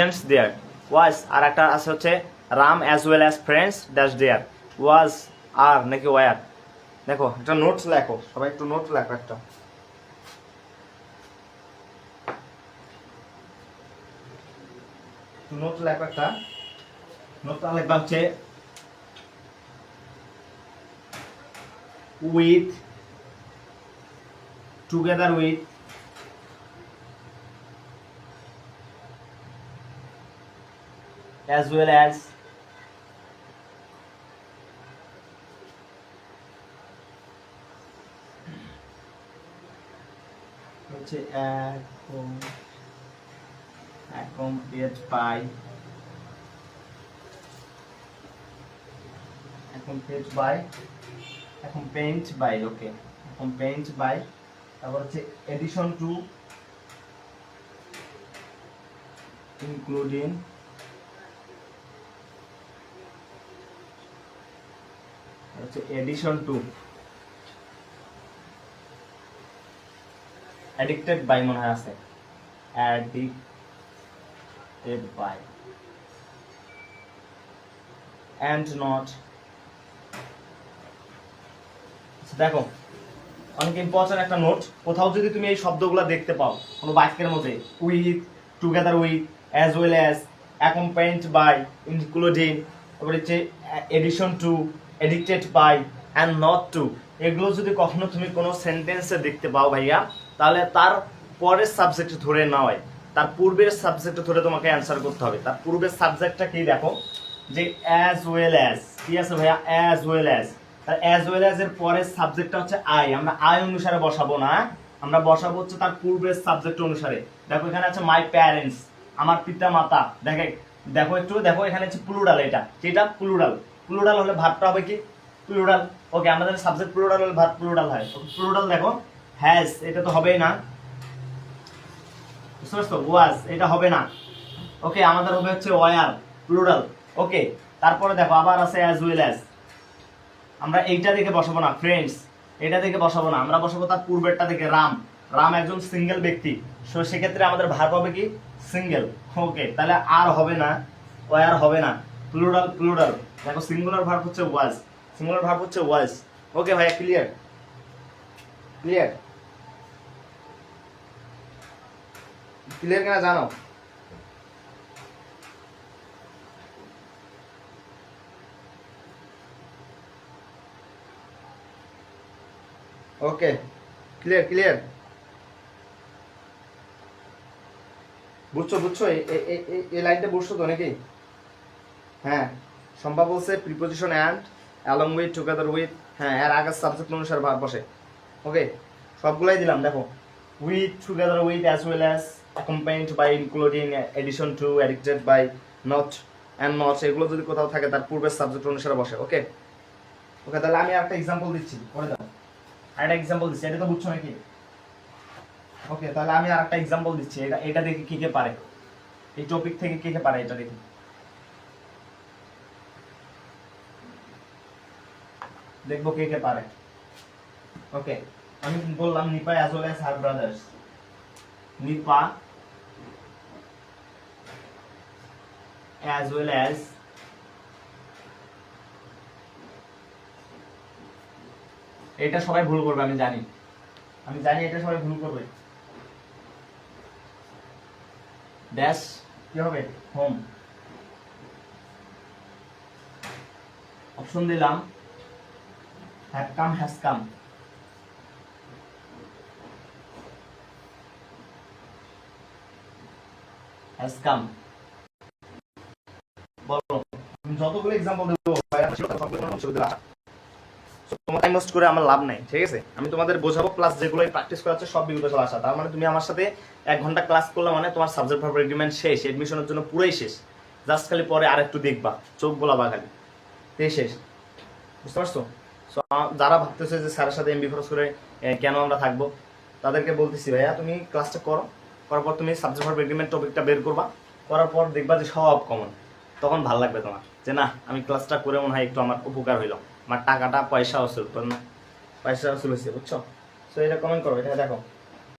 Presents there was আর একটা আছে হচ্ছে Ram as well as friends dash there was আর নাকি ওয়ার দেখো, একটা নোটস লেখো, সবাই একটু নোট লেখো একটা। With together with as well as হচ্ছে এখন by accompanied by okay accompanied by তারপর হচ্ছে addition to including হচ্ছে এডিশন টু অ্যাডিক্টেড বাই মনে হয় আছে। অ্যাডিক্টেড বাই অ্যান্ড নট দেখো, অনেক ইম্পর্টেন্ট একটা নোট কোথাও যদি তুমি এই শব্দগুলো দেখতে পাও, কোনো বাক্যের মধ্যে with together with as well as accompanied by including তারপরে হচ্ছে addition to addicted by and not to এগুলো যদি কখনো তুমি কোনো সেন্টেন্সে দেখতে পাও ভাইয়া, তাহলে তার পরের সাবজেক্ট ধরে নয় তার পূর্বের সাবজেক্ট ধরে তোমাকে অ্যান্সার করতে হবে। তার পূর্বের সাবজেক্টটা কি দেখো? যে অ্যাজ ওয়েল অ্যাজ কি আছে ভাইয়া? অ্যাজ ওয়েল অ্যাজ তার অ্যাজ ওয়েল অ্যাজ এর পরের সাবজেক্টটা হচ্ছে আই আমরা আই অনুসারে বসাবো না। আমরা বসাবো হচ্ছে তার পূর্বের সাবজেক্ট অনুসারে। দেখো এখানে আছে মাই প্যারেন্টস আমার পিতা মাতা দেখে দেখো একটু, দেখো এখানে হচ্ছে প্লুরাল এটা। যেটা প্লুরাল প্লুরাল হলে ভাতটা হবে কি? প্লুরাল ওকে আমাদের সাবজেক্ট প্লুরাল হলে ভাত প্লুরাল হয়। প্লুরাল দেখো। হ্যাজ এটা তো হবেই না। বুঝতে পারছ? ওয়াজ এটা হবে না। ওকে আমাদের হবে হচ্ছে ওয়ার প্লুরাল ওকে তারপরে দেখো, আবার আছে অ্যাজ ওয়েল অ্যাজ আমরা এইটা দেখে বসাবো না ফ্রেন্ডস এটা দেখে বসাবো না। আমরা বসাবো তার পূর্বেরটা দেখে, রাম। রাম একজন সিঙ্গেল ব্যক্তি। সো সেক্ষেত্রে আমাদের ভার হবে কি? সিঙ্গেল ওকে তাহলে আর হবে না ওয়ার হবে না। প্লুরাল প্লুরাল দেখো সিঙ্গুলার ভার্ব হচ্ছে ওয়াজ সিঙ্গুলার ভার্ব হচ্ছে ওয়াজ ওকে ভাইয়া ক্লিয়ার ক্লিয়ার ক্লিয়ার কিনা জানো? ওকে ক্লিয়ার ক্লিয়ার বুঝছ বুঝছ? এই- লাইনটা বুঝছ তো নাকি? হ্যাঁ। সম্ভব বলছে preposition and along with together with হ্যাঁ এর আগের সাবজেক্ট অনুসারে ভাব বসে। ওকে সবগুলাই দিলাম, দেখো। With together with as well as accompanied by including addition to addicted by not and not এগুলো যদি কোথাও থাকে, তার পূর্বের সাবজেক্ট অনুসারে বসে ওকে ওকে তাহলে আমি একটা এক্সাম্পল দিচ্ছি, পরে দাও। আরেকটা এক্সাম্পল দিচ্ছি, এটা তো বুঝছ নাকি? ওকে তাহলে আমি আরেকটা এক্সাম্পল দিচ্ছি, এটা এটা দেখে কি কে পারে। এই টপিক থেকে কে কে পারে, এটা দেখি। দেখব কে কে পারে। ওকে আমি বললাম Nipa as well as her brothers Nipa as well as এটা সবাই ভুল করবে, আমি জানি। আমি জানি এটা সবাই ভুল করবে। ড্যাশ কি হবে? হোম অপশন দিলাম। Have come has come has come বলো যতগুলো এক্সাম্পল দেবো তোমার টাইম ওয়েস্ট করে আমার লাভ নাই, ঠিক আছে? আমি তোমাদের বোঝাবো প্লাস যেগুলো প্র্যাকটিস করা হচ্ছে সব বিগত চলে আসা। তার মানে তুমি আমার সাথে এক ঘণ্টা ক্লাস করলে মানে তোমার সাবজেক্ট ভার্ব এগ্রিমেন্ট শেষ এডমিশনের জন্য পুরোই শেষ। জাস্ট খালি পরে আর একটু দেখবা, চোখ গোলাবা খালি। এই শেষ। বুঝতে পারছ? সো যারা ভাবতেছে যে স্যারের সাথে এমবি খরচ করে কেন আমরা থাকব, তাদেরকে বলতেছি, ভাইয়া, তুমি ক্লাসটা করো। করার পর তুমি সাবজেক্ট ফর এগ্রিমেন্ট টপিকটা বের করবা। করার পর দেখবা যে সব কমন তখন ভালো লাগবে তোমার যে, না, আমি ক্লাসটা করে মনে হয় একটু আমার উপকার হইল। আমার টাকাটা পয়সা অসুল পয়সা অসুল হয়েছে বুঝছ? সো এটা কমেন্ট করো এটা দেখো